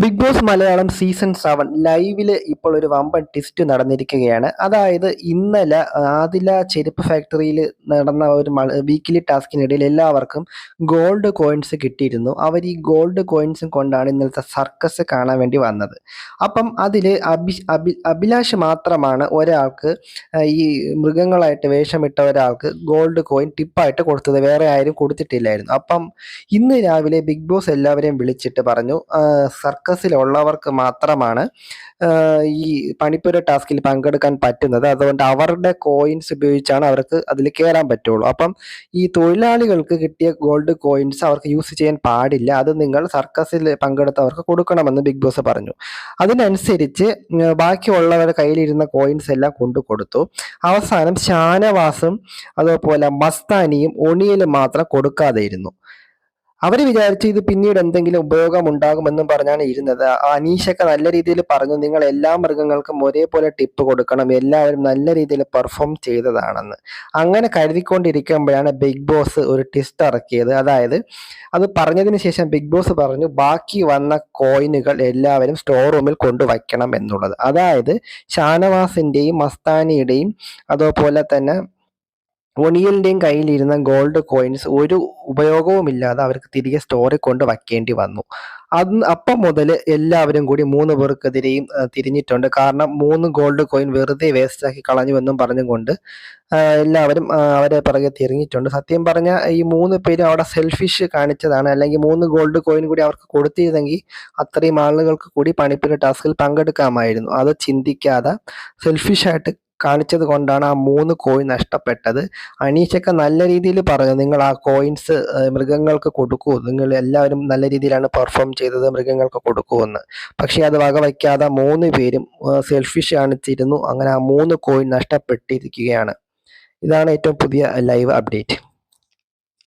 Bigg Boss Malayalam season seven ലൈവിൽ ഇപ്പോൾ ഒരു വമ്പൻ ട്വിസ്റ്റ് നടന്നിരിക്കുകയാണ്. അതായത് ഇന്നലെ ആദില ചെരുപ്പ് ഫാക്ടറിയിൽ നടന്ന ഒരു വീക്കിലി ടാസ്കിനിടയിൽ എല്ലാവർക്കും ഗോൾഡ് കോയിൻസ് കിട്ടിയിരുന്നു. അവർ ഈ ഗോൾഡ് കോയിൻസും കൊണ്ടാണ് ഇന്നലത്തെ സർക്കസ് കാണാൻ വേണ്ടി വന്നത്. അപ്പം അതിൽ അഭി അഭി അഭിലാഷ് മാത്രമാണ് ഒരാൾക്ക് ഈ മൃഗങ്ങളായിട്ട് വേഷമിട്ട ഒരാൾക്ക് ഗോൾഡ് കോയിൻ ടിപ്പായിട്ട് കൊടുത്തത്. വേറെ ആരും കൊടുത്തിട്ടില്ലായിരുന്നു. അപ്പം ഇന്ന് രാവിലെ ബിഗ് ബോസ് എല്ലാവരെയും വിളിച്ചിട്ട് പറഞ്ഞു ആ, സർക്കസിലുള്ളവർക്ക് മാത്രമാണ് ഈ പണിപ്പുര ടാസ്കിൽ പങ്കെടുക്കാൻ പറ്റുന്നത്. അതുകൊണ്ട് അവരുടെ കോയിൻസ് ഉപയോഗിച്ചാണ് അവർക്ക് അതിൽ കയറാൻ പറ്റുള്ളൂ. അപ്പം ഈ തൊഴിലാളികൾക്ക് കിട്ടിയ ഗോൾഡ് കോയിൻസ് അവർക്ക് യൂസ് ചെയ്യാൻ പാടില്ല. അത് നിങ്ങൾ സർക്കസിൽ പങ്കെടുത്തവർക്ക് കൊടുക്കണമെന്ന് ബിഗ് ബോസ് പറഞ്ഞു. അതിനനുസരിച്ച് ബാക്കിയുള്ളവരുടെ കയ്യിലിരുന്ന കോയിൻസ് എല്ലാം കൊണ്ടു കൊടുത്തു. അവസാനം ഷാനവാസും അതുപോലെ മസ്താനിയും ഒണിയലും മാത്രം കൊടുക്കാതെ ഇരുന്നു. അവർ വിചാരിച്ചു ഇത് പിന്നീട് എന്തെങ്കിലും ഉപയോഗം ഉണ്ടാകുമെന്നും പറഞ്ഞാണ് ഇരുന്നത്. ആ അനീഷൊക്കെ നല്ല രീതിയിൽ പറഞ്ഞു നിങ്ങൾ എല്ലാ മൃഗങ്ങൾക്കും ഒരേപോലെ ടിപ്പ് കൊടുക്കണം. എല്ലാവരും നല്ല രീതിയിൽ പെർഫോം ചെയ്തതാണെന്ന്. അങ്ങനെ കരുതിക്കൊണ്ടിരിക്കുമ്പോഴാണ് ബിഗ് ബോസ് ഒരു ട്വിസ്റ്റ് ഇറക്കിയത്. അതായത് അത് പറഞ്ഞതിന് ശേഷം ബിഗ് ബോസ് പറഞ്ഞു ബാക്കി വന്ന കോയിനുകൾ എല്ലാവരും സ്റ്റോർ റൂമിൽ കൊണ്ടുവയ്ക്കണം എന്നുള്ളത്. അതായത് ഷാനവാസിന്റെയും മസ്താനിയുടെയും അതുപോലെ തന്നെ ഒണിയലിന്റെയും കയ്യിലിരുന്ന ഗോൾഡ് കോയിൻസ് ഒരു ഉപയോഗവുമില്ലാതെ അവർക്ക് തിരികെ സ്റ്റോറിൽ കൊണ്ട് വയ്ക്കേണ്ടി വന്നു. അന്ന് അപ്പം മുതൽ എല്ലാവരും കൂടി മൂന്ന് പേർക്കെതിരെയും തിരിഞ്ഞിട്ടുണ്ട്. കാരണം മൂന്ന് ഗോൾഡ് കോയിൻ വെറുതെ വേസ്റ്റാക്കി കളഞ്ഞു എന്നും പറഞ്ഞുകൊണ്ട് എല്ലാവരും അവരെ പിറകെ തിരിഞ്ഞിട്ടുണ്ട്. സത്യം പറഞ്ഞാൽ ഈ മൂന്ന് പേരും അവിടെ സെൽഫിഷ് കാണിച്ചതാണ്. അല്ലെങ്കിൽ മൂന്ന് ഗോൾഡ് കോയിൻ കൂടി അവർക്ക് കൊടുത്തിരുന്നെങ്കിൽ അത്രയും ആളുകൾക്ക് കൂടി പണിപ്പുര ടാസ്കിൽ പങ്കെടുക്കാമായിരുന്നു. അത് ചിന്തിക്കാതെ സെൽഫിഷായിട്ട് കാണിച്ചത് കൊണ്ടാണ് ആ മൂന്ന് കോയിൻ നഷ്ടപ്പെട്ടത്. അനീഷൊക്കെ നല്ല രീതിയിൽ പറഞ്ഞു നിങ്ങൾ ആ കോയിൻസ് മൃഗങ്ങൾക്ക് കൊടുക്കൂ. നിങ്ങൾ എല്ലാവരും നല്ല രീതിയിലാണ് പെർഫോം ചെയ്തത് മൃഗങ്ങൾക്ക് കൊടുക്കുമെന്ന് പക്ഷേ അത് വകവയ്ക്കാതെ മൂന്ന് പേരും സെൽഫിഷ് കാണിച്ചിരുന്നു അങ്ങനെ ആ മൂന്ന് കോയിൻ നഷ്ടപ്പെട്ടിരിക്കുകയാണ്. ഇതാണ് ഏറ്റവും പുതിയ ലൈവ് അപ്ഡേറ്റ്